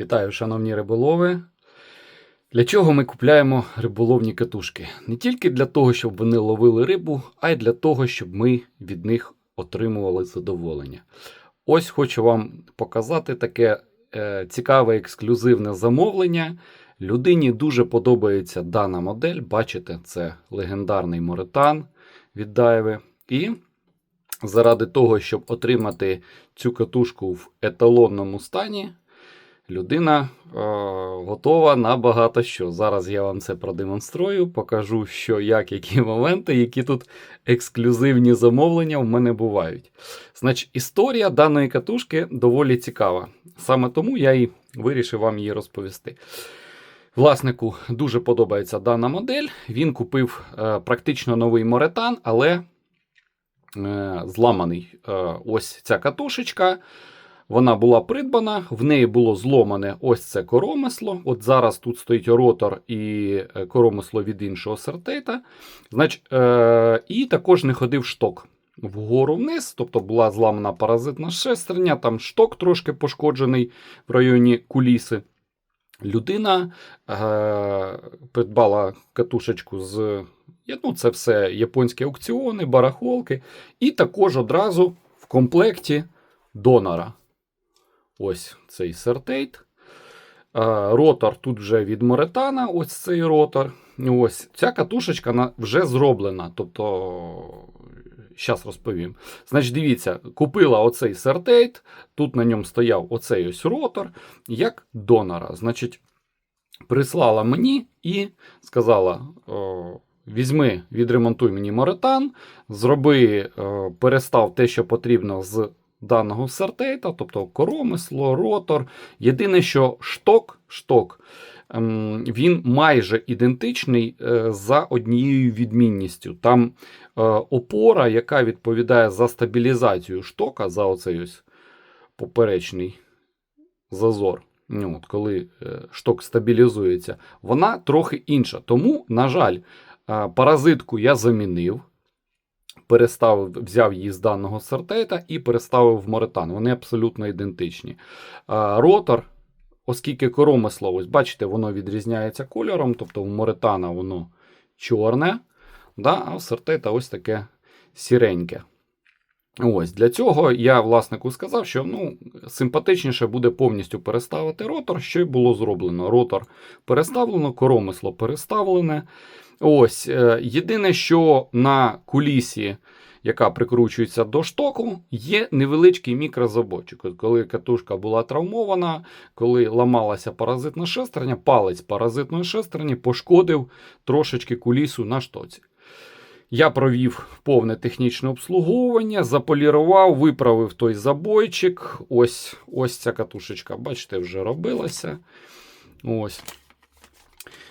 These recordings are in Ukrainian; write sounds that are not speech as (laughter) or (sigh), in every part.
Вітаю, шановні риболови. Для чого ми купляємо риболовні катушки? Не тільки для того, щоб вони ловили рибу, а й для того, щоб ми від них отримували задоволення. Ось хочу вам показати таке е, цікаве ексклюзивне замовлення. Людині дуже подобається дана модель. Бачите, це легендарний Моретан від Дайви. І заради того, щоб отримати цю катушку в еталонному стані, людина е, готова на багато що. Зараз я вам це продемонструю, покажу, що, як, які (laughs) моменти, які тут ексклюзивні замовлення в мене бувають. Значить, історія даної катушки доволі цікава. Саме тому я і вирішив вам її розповісти. Власнику дуже подобається дана модель. Він купив е, практично новий моретан, але е, зламаний е, ось ця катушечка. Вона була придбана, в неї було зломане ось це коромисло. От зараз тут стоїть ротор і е, коромисло від іншого сертейта. Значить, е, і також не ходив шток вгору вниз, тобто була зламана паразитна шестерня, там шток трошки пошкоджений в районі куліси. Людина е, придбала катушечку з. Ну, це все японські аукціони, барахолки. І також одразу в комплекті донора. Ось цей сертейт. Ротор тут вже від Моретана, ось цей ротор. Ось ця катушечка вже зроблена. Тобто, зараз розповім. Значить, дивіться, купила оцей сертейт, тут на ньому стояв оцей ось ротор, як донора. Значить, прислала мені і сказала: о, візьми, відремонтуй мені моретан, зроби, е, перестав те, що потрібно з даного сертейта, тобто коромисло, ротор. Єдине, що шток, шток ем, він майже ідентичний е, за однією відмінністю. Там е, опора, яка відповідає за стабілізацію штока, за оцей ось поперечний зазор. Ну, от, коли е, шток стабілізується, вона трохи інша. Тому, на жаль, паразитку я замінив переставив, взяв її з даного сертейта і переставив в моретан. Вони абсолютно ідентичні. Ротор, оскільки коромисло, ось бачите, воно відрізняється кольором, тобто у моретана воно чорне, да, а в сертейта ось таке сіреньке. Ось Для цього я власнику сказав, що ну, симпатичніше буде повністю переставити ротор, що й було зроблено. Ротор переставлено, коромисло переставлене. Ось, е, Єдине, що на кулісі, яка прикручується до штоку, є невеличкий мікрозабочок. Коли катушка була травмована, коли ламалася паразитна шестерня, палець паразитної шестерні пошкодив трошечки кулісу на штоці. Я провів повне технічне обслуговування, заполірував, виправив той забойчик. Ось ось ця катушечка, бачите, вже робилася. Ось.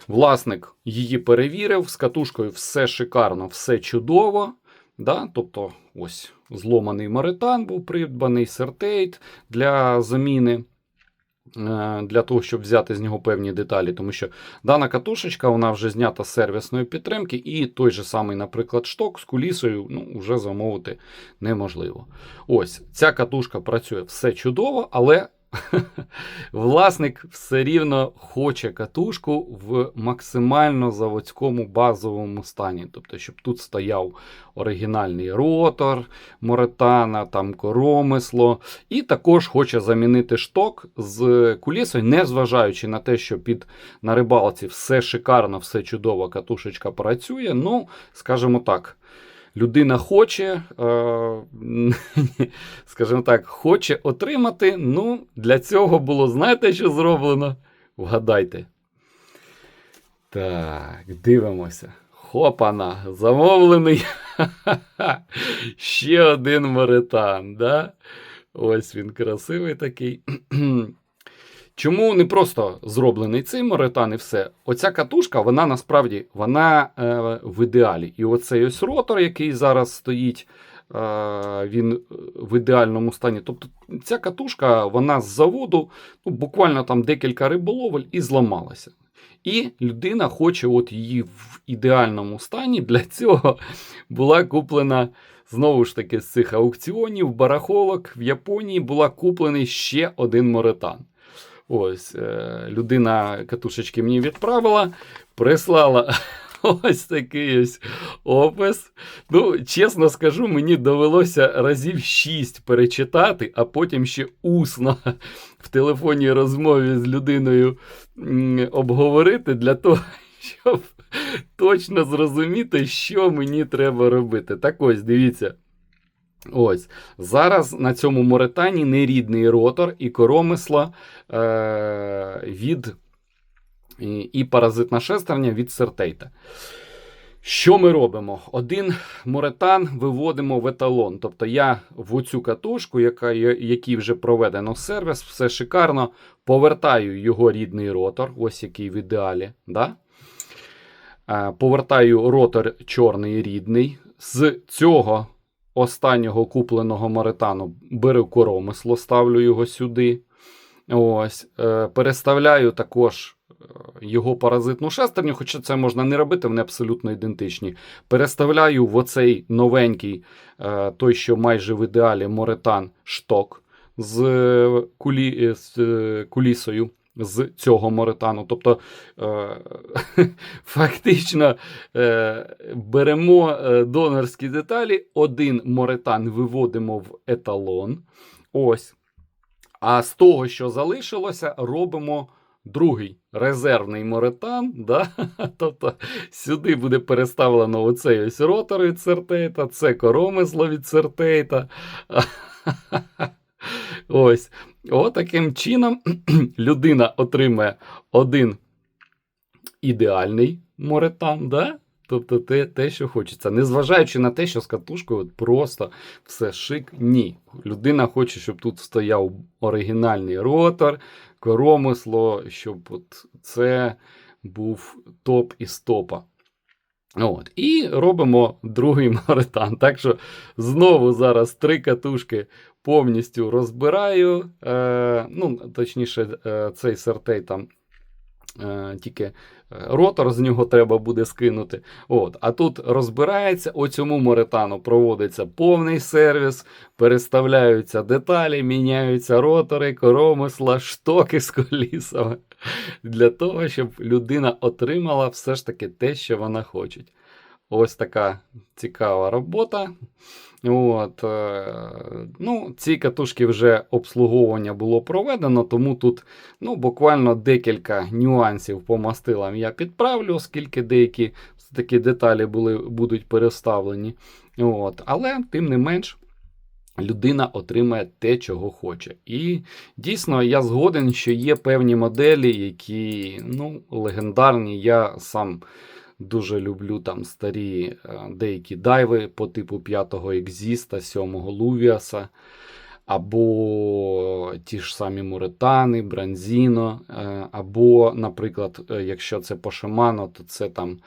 Власник її перевірив, з катушкою все шикарно, все чудово. Да? Тобто, ось зломаний моретан був придбаний сертейт для заміни. е, Для того, щоб взяти з нього певні деталі, тому що дана катушечка вона вже знята з сервісної підтримки, і той же самий, наприклад, шток з кулісою ну, вже замовити неможливо. Ось ця катушка працює все чудово, але (laughs) власник все рівно хоче катушку в максимально заводському базовому стані. Тобто, щоб тут стояв оригінальний ротор Моретана, там коромисло. І також хоче замінити шток з кулісою, незважаючи на те, що під на рибалці все шикарно, все чудово, катушечка працює. Ну, скажімо так. Людина хоче, е, скажімо так, хоче отримати. Ну, для цього було, знаєте, що зроблено? Вгадайте. Так, дивимося. Хопана, замовлений. (laughs) Ще один моретан. Да? Ось він красивий такий. (clears throat) Чому не просто зроблений цей моретан і все? Оця катушка, вона насправді вона е, в ідеалі. І оцей ось ротор, який зараз стоїть, е, він в ідеальному стані. Тобто ця катушка, вона з заводу, ну, буквально там декілька риболовель і зламалася. І людина хоче от її в ідеальному стані. Для цього була куплена знову ж таки з цих аукціонів, барахолок в Японії була куплений ще один моретан. Ось е, людина катушечки мені відправила, прислала (laughs) ось такий ось опис. Ну, чесно скажу, мені довелося разів шість перечитати, а потім ще усно (laughs) в телефонній розмові з людиною обговорити для того, (laughs) щоб точно зрозуміти, що мені треба робити. Так ось, дивіться. Ось зараз на цьому моретані нерідний ротор і коромисла е- від і, і паразитна шестерня від сертейта. Що ми робимо? Один моретан виводимо в еталон. Тобто я в оцю катушку, яка, якій вже проведено сервіс, все шикарно, повертаю його рідний ротор, ось який в ідеалі. Да? Е, Повертаю ротор чорний рідний. З цього останнього купленого моретану беру коромисло, ставлю його сюди. Ось, е, переставляю також е, його паразитну шестерню, хоча це можна не робити, вони абсолютно ідентичні. Переставляю в оцей новенький, е, той, що майже в ідеалі моретан шток з, кулі, з кулісою. З цього моретану. Тобто е, (laughs) фактично е, беремо е, донорські деталі, один моретан виводимо в еталон. Ось. А з того, що залишилося, робимо другий резервний моретан. Да? (laughs) Тобто сюди буде переставлено оцей ось ротор від цертейта, це коромисло від цертейта. (laughs) Ось. Отаким чином (clears throat) людина отримає один ідеальний моретан, да? тобто те, те, що хочеться. Незважаючи на те, що з катушкою просто все шик, ні. Людина хоче, щоб тут стояв оригінальний ротор, коромисло, щоб от це був топ із топа. От. І робимо другий маритан. Так що знову зараз три катушки повністю розбираю. Е, ну, точніше, е, цей сертей там тільки е, ротор з нього треба буде скинути. От. А тут розбирається, у цьому моретану проводиться повний сервіс, переставляються деталі, міняються ротори, коромисла, штоки з колісами. Для того, щоб людина отримала все ж таки те, що вона хоче. Ось така цікава робота. От, е, ну, ці катушки вже обслуговування було проведено, тому тут ну, буквально декілька нюансів по мастилам я підправлю, оскільки деякі такі деталі були, будуть переставлені. От, але тим не менш. Людина отримає те, чого хоче. І дійсно я згоден, що є певні моделі, які ну, легендарні. Я сам дуже люблю там старі е, деякі дайви по типу 5-го Екзіста, 7-го Лувіаса, або ті ж самі Муретани, Бранзіно, е, або, наприклад, е, якщо це по Шимано, то це там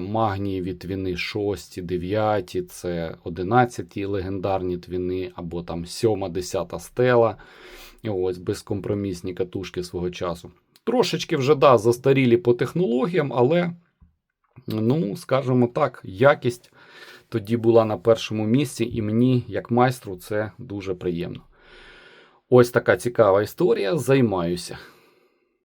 магнієві твіни 6, 9, це 11 легендарні твіни, або там 7, 10 стела. Ось безкомпромісні катушки свого часу. Трошечки вже да, застарілі по технологіям, але, ну, скажімо так, якість тоді була на першому місці, і мені, як майстру, це дуже приємно. Ось така цікава історія. Займаюся.